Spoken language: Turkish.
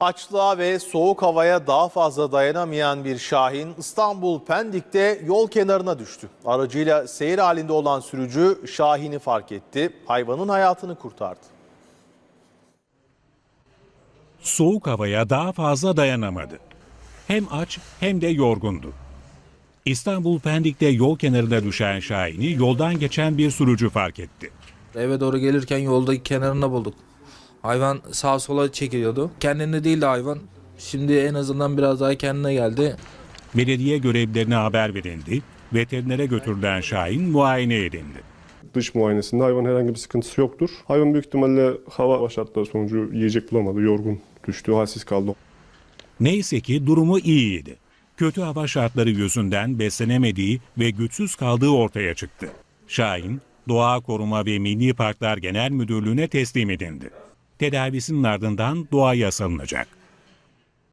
Açlığa ve soğuk havaya daha fazla dayanamayan bir Şahin İstanbul Pendik'te yol kenarına düştü. Aracıyla seyir halinde olan sürücü Şahin'i fark etti. Hayvanın hayatını kurtardı. soğuk havaya daha fazla dayanamadı. Hem aç hem de yorgundu. İstanbul Pendik'te yol kenarına düşen Şahin'i yoldan geçen bir sürücü fark etti. Eve doğru gelirken yolda kenarında bulduk. Hayvan sağa sola çekiliyordu. Kendinde değildi hayvan. Şimdi en azından biraz daha kendine geldi. Belediye görevlilerine haber verildi, veterinere götürülen Şahin muayene edildi. Dış muayenesinde hayvan herhangi bir sıkıntısı yoktur. Hayvan büyük ihtimalle hava şartları sonucu yiyecek bulamadı, yorgun düştü, halsiz kaldı. Neyse ki durumu iyiydi. Kötü hava şartları yüzünden beslenemediği ve güçsüz kaldığı ortaya çıktı. Şahin, Doğa Koruma ve Milli Parklar Genel Müdürlüğü'ne teslim edildi. Tedavisinin ardından doğaya salınacak.